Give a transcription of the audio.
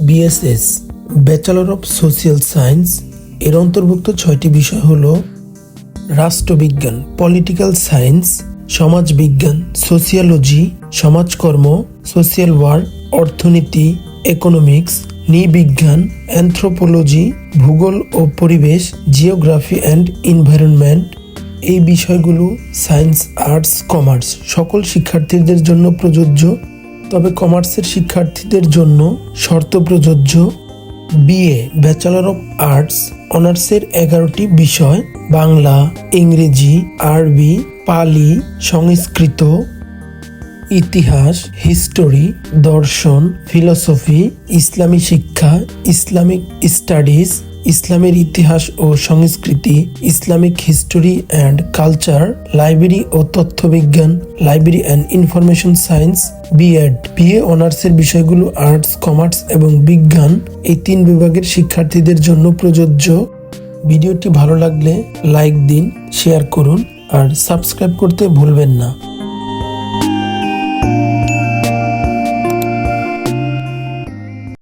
BSS bachelor of social science এর অন্তর্ভুক্ত ছয়টি বিষয় হলো রাষ্ট্রবিজ্ঞান পলিটিক্যাল সায়েন্স সমাজবিজ্ঞান সোশিয়োলজি সমাজকর্ম সোশিয়াল ওয়ার্ক অর্থনীতি ইকোনমিক্স নৃবিজ্ঞান অ্যানথ্রোপোলজি ভূগোল ও পরিবেশ জিওগ্রাফি অ্যান্ড এনভায়রনমেন্ট এই বিষয়গুলো সায়েন্স আর্টস কমার্স সকল শিক্ষার্থীদের জন্য প্রযোজ্য। তবে কমার্সের শিক্ষার্থীদের জন্য শর্ত প্রযোজ্য। বিএ ব্যাচেলর অফ আর্টস অনার্সের এগারোটি বিষয়, বাংলা, ইংরেজি, আরবি, পালি, সংস্কৃত, ইতিহাস, হিস্টোরি, দর্শন, ফিলসফি, ইসলামী শিক্ষা, ইসলামিক স্টাডিজ ইসলামের ইতিহাস ও সংস্কৃতি, Islamic history and culture library O তথ্যবিজ্ঞান library and information science BEd BA অনার্সের বিষয়গুলো আর্টস কমার্স এবং বিজ্ঞান এই তিন বিভাগের শিক্ষার্থীদের জন্য প্রযোজ্য। ভিডিওটি ভালো লাগলে লাইক দিন শেয়ার করুন আর সাবস্ক্রাইব করতে ভুলবেন না।